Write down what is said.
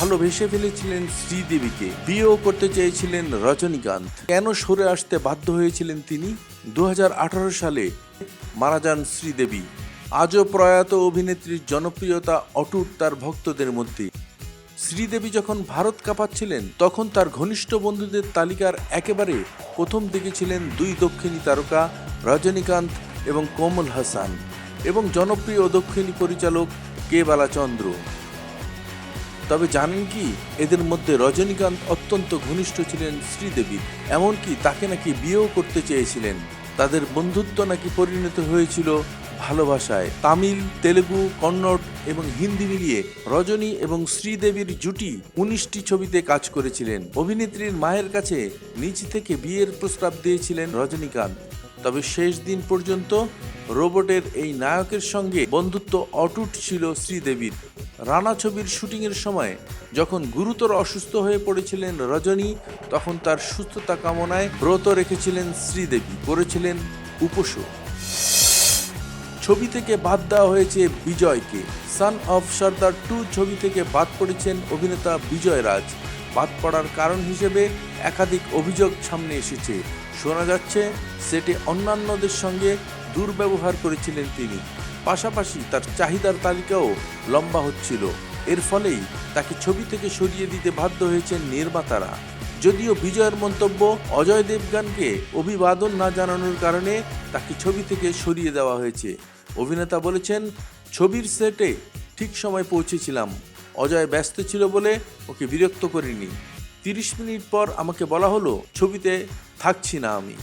ভালোবেসে ফেলেছিলেন শ্রীদেবীকে। বিয়েও করতে চেয়েছিলেন রজনীকান্ত। কেন সরে আসতে বাধ্য হয়েছিলেন তিনি? দু হাজার আঠারো সালে মারা যান শ্রীদেবী। আজও প্রয়াত অভিনেত্রীর জনপ্রিয়তা অটুট তার ভক্তদের মধ্যে। শ্রীদেবী যখন ভারত কাঁপাচ্ছিলেন, তখন তার ঘনিষ্ঠ বন্ধুদের তালিকার একেবারে প্রথম দিকে ছিলেন দুই দক্ষিণী তারকা রজনীকান্ত এবং কমল হাসান এবং জনপ্রিয় দক্ষিণী পরিচালক কে বালাচন্দ্র। তবে জানেন কি, এদের মধ্যে রজনীকান্ত অত্যন্ত ঘনিষ্ঠ ছিলেন শ্রীদেবীর এমনকি তাকে নাকি বিয়েও করতে চেয়েছিলেন। তাদের বন্ধুত্ব নাকি পরিণত হয়েছিল ভালোবাসায়। তামিল, তেলেগু, কন্নড় এবং হিন্দি মিলিয়ে রজনী এবং শ্রীদেবীর জুটি উনিশটি ছবিতে কাজ করেছিলেন। অভিনেত্রীর মায়ের কাছে নিচ থেকে বিয়ের প্রস্তাব দিয়েছিলেন রজনীকান্ত। তবে শেষ দিন পর্যন্ত রোবটের এই নায়কের সঙ্গে বন্ধুত্ব অটুট ছিল শ্রীদেবীর। রানা ছবির শুটিংয়ের সময় যখন গুরুতর অসুস্থ হয়ে পড়েছিলেন রজনী, তখন তার সুস্থতা কামনায় ব্রত রেখেছিলেন শ্রীদেবী, করেছিলেন উপোসও ছবি থেকে বাদ দেওয়া হয়েছে বিজয়কে। সান অফ সর্দার টু ছবি থেকে বাদ পড়েছেন অভিনেতা বিজয় রাজ বাদ পড়ার কারণ হিসেবে একাধিক অভিযোগ সামনে এসেছে। শোনা যাচ্ছে, সেটে অন্যান্যদের সঙ্গে দুর্ব্যবহার করেছিলেন তিনি। পাশাপাশি তার চাহিদার তালিকাও লম্বা হচ্ছিল। এর ফলেই তাকে ছবি থেকে সরিয়ে দিতে বাধ্য হয়েছেন নির্মাতারা। যদিও বিজয়ের মন্তব্য অজয় দেবগানকে অভিবাদন না জানানোর কারণে তাকে ছবি থেকে সরিয়ে দেওয়া হয়েছে। অভিনেতা বলেছেন, ছবির সেটে ঠিক সময় পৌঁছেছিলাম। অজয় ব্যস্ত ছিল বলে ওকে বিরক্ত করিনি। তিরিশ মিনিট পর আমাকে বলা হলো, ছবিতে থাকছি না আমি।